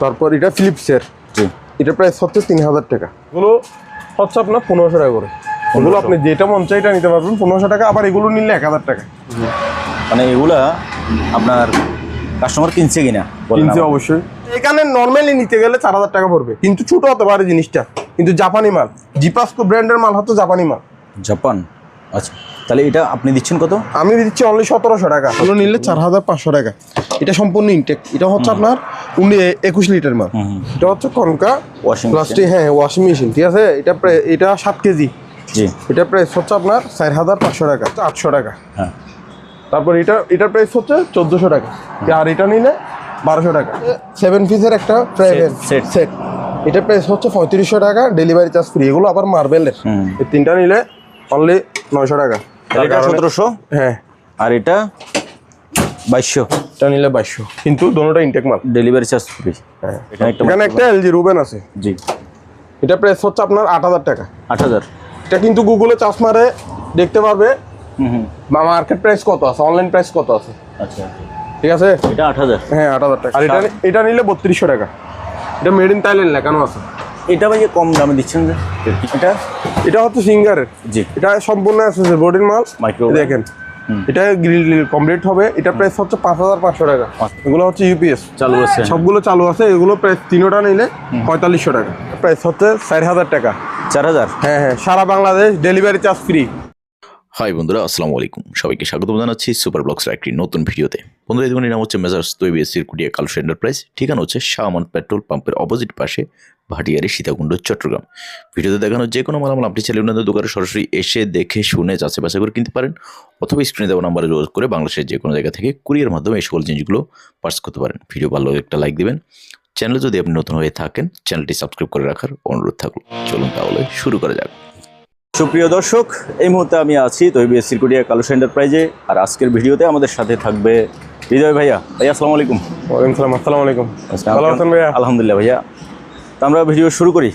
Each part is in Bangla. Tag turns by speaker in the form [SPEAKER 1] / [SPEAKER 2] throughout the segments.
[SPEAKER 1] তারপর এটা ফিলিপসের
[SPEAKER 2] জি।
[SPEAKER 1] এটা প্রাইস হচ্ছে তিন হাজার টাকা। এগুলো হচ্ছে আপনার পনেরোশো টাকা করে। এগুলো আপনি যেটা মন চাই এটা নিতে পারবেন পনেরোশো টাকা। আবার এগুলো নিলে এক হাজার টাকা।
[SPEAKER 2] মানে এগুলা আপনার কাস্টমার কিনছে কিনা? বলেন
[SPEAKER 1] কিনছে অবশ্যই। এখানে নর্মালি নিতে গেলে চার হাজার টাকা পড়বে। কিন্তু ছোট হতে পারে জিনিসটা। কিন্তু জাপানি মাল। জিপাসকো ব্র্যান্ডের মাল হচ্ছে জাপানি মাল।
[SPEAKER 2] জাপান? আচ্ছা। তাহলে এটা আপনি দিচ্ছেন কত?
[SPEAKER 1] আমি দিচ্ছি অনলি সতেরোশো টাকা। এগুলো নিলে চার হাজার পাঁচশো টাকা। এটা সম্পূর্ণ ইনটেক এটা হচ্ছে আপনার একুশ লিটার মাল। এটা হচ্ছে কনকা প্লাস্টিক হ্যাঁ ওয়াশিং মেশিন ঠিক আছে? এটা প্রায় এটা সাত কেজি। এটা প্রাইস হচ্ছে আপনার চার হাজার পাঁচশো টাকা আটশো টাকা।
[SPEAKER 2] হ্যাঁ।
[SPEAKER 1] তারপর এটা এটার প্রাইস হচ্ছে চোদ্দোশো টাকা। আর এটা নিলে বারোশো টাকা। সেভেন পিসের একটা
[SPEAKER 2] set.
[SPEAKER 1] সেট। এটা প্রাইস হচ্ছে পঁয়ত্রিশশো টাকা ডেলিভারি চার্জ ফ্রি। এগুলো আবার মার্বেলের। এই তিনটা নিলে অনলি নয়শো টাকা।
[SPEAKER 2] সতেরোশো?
[SPEAKER 1] হ্যাঁ।
[SPEAKER 2] আর এটা বাইশশো।
[SPEAKER 1] এটা নিলে বাইশশো। কিন্তু দোনোটা ইনটেক মাল।
[SPEAKER 2] ডেলিভারি চার্জ ফ্রি
[SPEAKER 1] হ্যাঁ।
[SPEAKER 2] এখানে একটা
[SPEAKER 1] এলজি রুবেন আছে।
[SPEAKER 2] জি।
[SPEAKER 1] এটা প্রাইস হচ্ছে আপনার আট হাজার টাকা।
[SPEAKER 2] আট হাজার।
[SPEAKER 1] এটা কিন্তু গুগলে চার্জ মারে দেখতে পারবে।
[SPEAKER 2] হুম
[SPEAKER 1] মার্কেট প্রাইস কত আছে? অনলাইন প্রাইস কত আছে?
[SPEAKER 2] আচ্ছা
[SPEAKER 1] ঠিক আছে?
[SPEAKER 2] এটা আট হাজার।
[SPEAKER 1] হ্যাঁ আট হাজার টাকা। আর এটা এটা নিলে বত্রিশশো টাকা। এটা মেড ইন থাইল্যান্ড লেখানো আছে।
[SPEAKER 2] এটা ভাই কম দামে দিচ্ছেন যে? এটা
[SPEAKER 1] এটা হচ্ছে সিঙ্গারের।
[SPEAKER 2] জি।
[SPEAKER 1] এটা সম্পূর্ণ আছে বডির মাল। দেখেন। এটা গ্রিল কমপ্লিট হবে। এটা প্রাইস হচ্ছে পাঁচ হাজার পাঁচশো টাকা। এগুলো হচ্ছে ইউপিএস
[SPEAKER 2] চালু আছে।
[SPEAKER 1] সবগুলো চালু আছে এগুলো প্রাইস তিনোটা নিলে পঁয়তাল্লিশশো টাকা। প্রাইস হচ্ছে চার হাজার টাকা।
[SPEAKER 2] চার হাজার?
[SPEAKER 1] হ্যাঁ হ্যাঁ সারা Bangladesh delivery charge free
[SPEAKER 3] hi বন্ধুরা, আসসালামু আলাইকুম। সবাইকে স্বাগত জানাচ্ছি সুপার ব্লগসের একটি নতুন ভিডিওতে। বন্ধুরা, এই নাম হচ্ছে মেজার্স তৈবি সিরকুটিয়া কালুস এন্টারপ্রাইজ ঠিকানা হচ্ছে শাহমান পেট্রোল পাম্পের অপোজিট পাশে ভাটিয়ারি সীতাকুণ্ড, চট্টগ্রাম। ভিডিওতে দেখানো যে কোনো মালামাল আপনি চাইলে ওনাদের দোকানে সরাসরি এসে দেখে শুনে যাচাই বাছাই করে কিনতে পারেন, অথবা স্ক্রিনে দেওয়া নাম্বারে যোগাযোগ করে বাংলাদেশের যে কোনো জায়গা থেকে কুরিয়ার মাধ্যমে এই সকল জিনিসগুলো পার্স করতে পারেন। ভিডিও ভালো একটা লাইক দেবেন। চ্যানেল যদি আপনি নতুন হয়ে থাকেন চ্যানেলটি সাবস্ক্রাইব করে রাখার অনুরোধ থাকল। চলুন তাহলে শুরু করা যাক।
[SPEAKER 2] সুপ্রিয় দর্শক এই মুহূর্তে আমি আছি তৈবি সিরকুটিয়া কালুস এন্টারপ্রাইজে আর আজকের ভিডিওতে আমাদের সাথে থাকবে হৃদয় ভাইয়া। ভাইয়া আসসালামু আলাইকুম।
[SPEAKER 1] ওয়ালাইকুম সালাম আসসালামু আলাইকুম। ভালো আছেন ভাইয়া?
[SPEAKER 2] আলহামদুলিল্লাহ ভাইয়া। তো আমরা ভিডিও শুরু করি।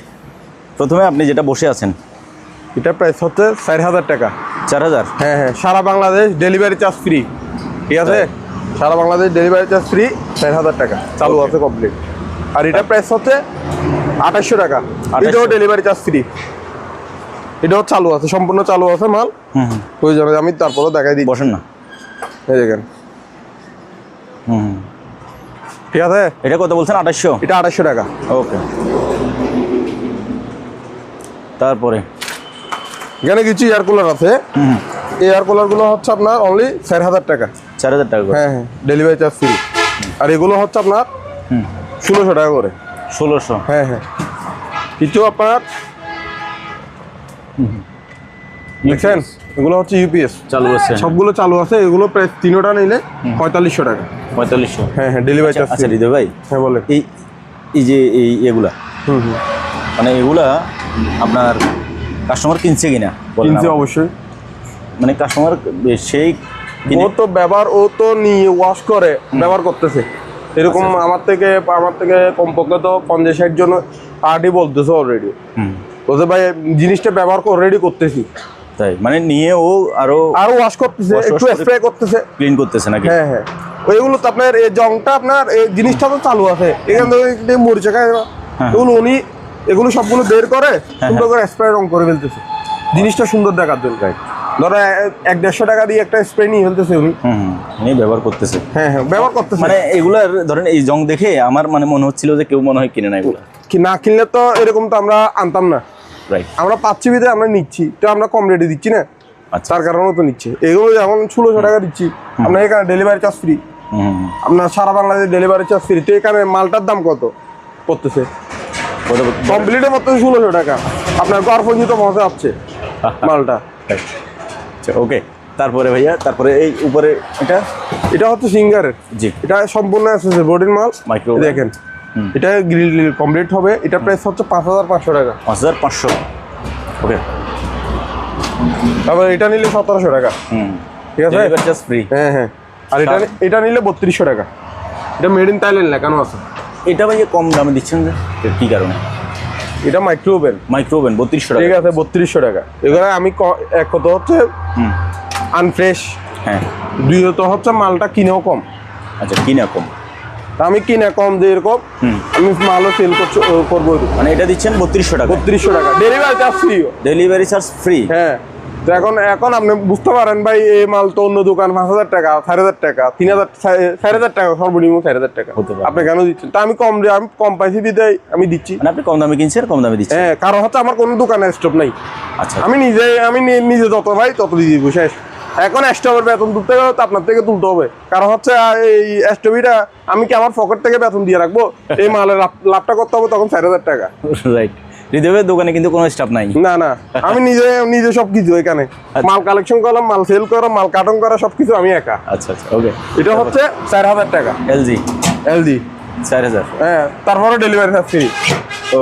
[SPEAKER 2] প্রথমে আপনি যেটা বসে আছেন।
[SPEAKER 1] এটা প্রাইস হচ্ছে চার হাজার টাকা।
[SPEAKER 2] চার হাজার?
[SPEAKER 1] হ্যাঁ হ্যাঁ সারা বাংলাদেশ ডেলিভারি চার্জ ফ্রি ঠিক আছে? সারা বাংলাদেশ ডেলিভারি চার্জ ফ্রি চার হাজার টাকা। চালু আছে কমপ্লিট আর এটা প্রাইস হচ্ছে আঠাশশো টাকা।
[SPEAKER 2] 2800
[SPEAKER 1] এটাও ডেলিভারি চার্জ ফ্রি এটাও চালু আছে সম্পূর্ণ চালু আছে মাল। জন্য আমি তারপরে দেখাই দিই
[SPEAKER 2] বসেন না।
[SPEAKER 1] এই দেখেন।
[SPEAKER 2] হুম।
[SPEAKER 1] ঠিক আছে?
[SPEAKER 2] এটা কত বলছেন? আঠাশশো?
[SPEAKER 1] এটা আঠাশশো টাকা।
[SPEAKER 2] ওকে। তারপরে?
[SPEAKER 1] এখানে কিছু এয়ার কুলার আছে। এয়ার কুলারগুলো হচ্ছে আপনার অনলি চার হাজার টাকা।
[SPEAKER 2] চার হাজার টাকা করে?
[SPEAKER 1] হ্যাঁ হ্যাঁ। ডেলিভারি চার্জ ফ্রি আর এগুলো হচ্ছে আপনার ষোলোশো টাকা করে।
[SPEAKER 2] ষোলোশো?
[SPEAKER 1] হ্যাঁ হ্যাঁ। কিছু আপনার দেখছেন এগুলো হচ্ছে ইউপিএস
[SPEAKER 2] চালু আছে।
[SPEAKER 1] সবগুলো চালু আছে এগুলো প্রায় তিনোটা নিলে পঁয়তাল্লিশশো টাকা।
[SPEAKER 2] পঁয়তাল্লিশশো।
[SPEAKER 1] হ্যাঁ হ্যাঁ ডেলিভারি চার্জ
[SPEAKER 2] আচ্ছা হৃদয় ভাই
[SPEAKER 1] হ্যাঁ বলে
[SPEAKER 2] এই এই যে এই এগুলা
[SPEAKER 1] হুম হুম।
[SPEAKER 2] মানে এগুলা আপনার কাস্টমার কিনছে কিনা? বলেন
[SPEAKER 1] কিনছে অবশ্যই।
[SPEAKER 2] মানে কাস্টমার সেই
[SPEAKER 1] ও তো ব্যবহার ও তো নিয়ে ওয়াশ করে ব্যবহার করতেছে। এরকম
[SPEAKER 2] আচ্ছা,
[SPEAKER 1] আমার থেকে আমার থেকে কমপক্ষে তো পঞ্চাশ ষাট জন পার্টি বলতেছে অলরেডি বলছে ভাই জিনিসটা ব্যবহার অলরেডি করতেছি।
[SPEAKER 2] তাই মানে নিয়ে ও আরও
[SPEAKER 1] আরও ওয়াশ করতেছে একটু স্প্রে করতেছে।
[SPEAKER 2] ক্লিন করতেছে নাকি?
[SPEAKER 1] হ্যাঁ হ্যাঁ। ওইগুলো তো আপনার এই জংটা আপনার এই জিনিসটা তো চালু আছে। এখান থেকে মরিচা খায়
[SPEAKER 2] হ্যাঁ।
[SPEAKER 1] এগুলো উনি এগুলো সবগুলো বের করে সুন্দর করে স্প্রে রং করে ফেলতেছে। জিনিসটা সুন্দর দেখার জন্য। ধরো এক দেড়শো টাকা দিয়ে একটা স্প্রে নিয়ে ফেলতেছে উনি।
[SPEAKER 2] উনি ব্যবহার করতেছে।
[SPEAKER 1] হ্যাঁ হ্যাঁ ব্যবহার করতেছে।
[SPEAKER 2] মানে এগুলার ধরেন এই জং দেখে আমার মানে মনে হচ্ছিল যে কেউ মনে হয় কিনে না এগুলা।
[SPEAKER 1] কি না কিনলে তো এরকম তো আমরা আনতাম না। আমরা পাচ্ছি বিধে আমরা নিচ্ছি। তো আমরা কম রেটে দিচ্ছি না?
[SPEAKER 2] আচ্ছা।
[SPEAKER 1] তার কারণে তো নিচ্ছে। এগুলো যেমন ষোলোশো টাকা দিচ্ছি আপনার এখানে ডেলিভারি চার্জ ফ্রি। আপনার সারা বাংলাদেশ ডেলিভারি চার্জ ফ্রি তো এখানে মালটার দাম কত? পড়তেছে।
[SPEAKER 2] কত-
[SPEAKER 1] কমপ্লিটের ষোলোশো টাকা। আপনার ঘর পর্যন্ত পৌঁছে যাচ্ছে মালটা।
[SPEAKER 2] আচ্ছা ওকে তারপরে ভাইয়া তারপরে এই উপরে এটা?
[SPEAKER 1] এটা হচ্ছে সিঙ্গারের।
[SPEAKER 2] জি।
[SPEAKER 1] এটা সম্পূর্ণ আছে বডির মাল
[SPEAKER 2] Micro-
[SPEAKER 1] দেখেন। এটা গ্রিল কমপ্লিট হবে। এটা প্রাইস হচ্ছে পাঁচ হাজার পাঁচশো টাকা।
[SPEAKER 2] পাঁচ হাজার পাঁচশো। ওকে
[SPEAKER 1] তারপর এটা নিলে সতেরোশো টাকা।
[SPEAKER 2] হুম।
[SPEAKER 1] ঠিক আছে?
[SPEAKER 2] চার্জ ফ্রি
[SPEAKER 1] হ্যাঁ হ্যাঁ। আর এটা এটা নিলে বত্রিশশো টাকা। এটা মেড ইন থাইল্যান্ড লেখানো আছে?
[SPEAKER 2] এটা ভাইয়া কম দামে দিচ্ছেন যে কি কারণে?
[SPEAKER 1] এটা মাইক্রো ওভেন
[SPEAKER 2] মাইক্রো ওভেন বত্রিশশো
[SPEAKER 1] ঠিক আছে বত্রিশশো টাকা। এগুলো আমি এক কথা হচ্ছে আনফ্রেশ
[SPEAKER 2] হ্যাঁ।
[SPEAKER 1] দ্বিতীয়ত হচ্ছে মালটা কিনেও কম।
[SPEAKER 2] আচ্ছা কিনা কম।
[SPEAKER 1] আমি কিনে কম দিয়ে এরকম আমি মালও সেল করছি করব।
[SPEAKER 2] মানে এটা দিচ্ছেন বত্রিশশো টাকা
[SPEAKER 1] বত্রিশশো টাকা। Delivery charge free
[SPEAKER 2] delivery charge free
[SPEAKER 1] হ্যাঁ। তো এখন এখন আপনি বুঝতে পারেন ভাই এই মাল তো অন্য দোকান পাঁচ হাজার টাকা চার হাজার টাকা তিন হাজার চার হাজার টাকা সর্বনিম্ন চার হাজার টাকা। আপনি কেন দিচ্ছেন? তা আমি কম দিয়ে আমি কম পাইছি দিতে আমি দিচ্ছি।
[SPEAKER 2] মানে আপনি কম দামে কিনছেন কম দামে দিচ্ছেন?
[SPEAKER 1] হ্যাঁ কারণ হচ্ছে আমার কোনো দোকানে স্টপ নাই।
[SPEAKER 2] আচ্ছা।
[SPEAKER 1] আমি নিজে আমি নিজে যত ভাই তত দিয়ে দিব শেষ। এখন স্টপের বেতন তুলতে গেলে তো আপনার থেকে তুলতে হবে। কারণ হচ্ছে এই স্টপিটা আমি কি আমার পকেট থেকে বেতন দিয়ে রাখব? এই মালের লাভটা করতে হবে তখন চার হাজার টাকা।
[SPEAKER 2] রাইট হৃদয়ের দোকানে কিন্তু কোনো স্টাফ নাই।
[SPEAKER 1] না না। আমি নিজে নিজে সবকিছু এখানে। মাল কালেকশন করলাম মাল সেল করা মাল কার্টন করা সবকিছু আমি একা।
[SPEAKER 2] আচ্ছা আচ্ছা ওকে
[SPEAKER 1] এটা হচ্ছে চার হাজার টাকা।
[SPEAKER 2] এলজি
[SPEAKER 1] এলজি
[SPEAKER 2] চার হাজার।
[SPEAKER 1] হ্যাঁ তারপরে ডেলিভারি চার্জ ফ্রি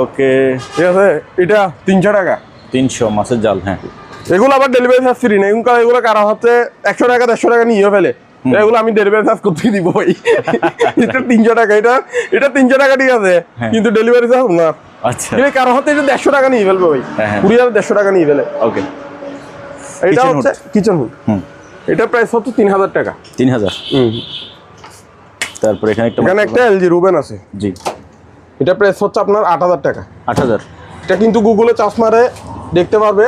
[SPEAKER 2] ওকে
[SPEAKER 1] ঠিক আছে? এটা তিনশো টাকা।
[SPEAKER 2] তিনশো মাছের জাল হ্যাঁ।
[SPEAKER 1] এগুলো আবার ডেলিভারি চার্জ ফ্রি না। এগুলো এগুলো কারা হচ্ছে একশো টাকা দেড়শো টাকা নিয়ে ফেলে। এগুলো আমি ডেলিভারি চার্জ করতে দিব ভাই। এটা তিনশো টাকা এটা এটা তিনশো টাকা ঠিক আছে
[SPEAKER 2] হ্যাঁ।
[SPEAKER 1] কিন্তু ডেলিভারি চার্জ না।
[SPEAKER 2] আচ্ছা।
[SPEAKER 1] কারও হচ্ছে এটা দেড়শো টাকা নিয়ে ফেলবে ভাই।
[SPEAKER 2] হ্যাঁ, হ্যাঁ।
[SPEAKER 1] কুড়ি হাজার দেড়শো টাকা নিয়ে ফেলে।
[SPEAKER 2] ওকে
[SPEAKER 1] এটা হচ্ছে কিচেন হুড
[SPEAKER 2] হুম।
[SPEAKER 1] এটা প্রাইস হচ্ছে তিন হাজার টাকা।
[SPEAKER 2] তিন হাজার তারপর এখানে একটা
[SPEAKER 1] এখানে একটা এলজি রুবেন আছে।
[SPEAKER 2] জি।
[SPEAKER 1] এটা প্রাইস হচ্ছে আপনার আট হাজার টাকা।
[SPEAKER 2] আট হাজার।
[SPEAKER 1] এটা কিন্তু গুগলে চার্জ মারে দেখতে পারবে।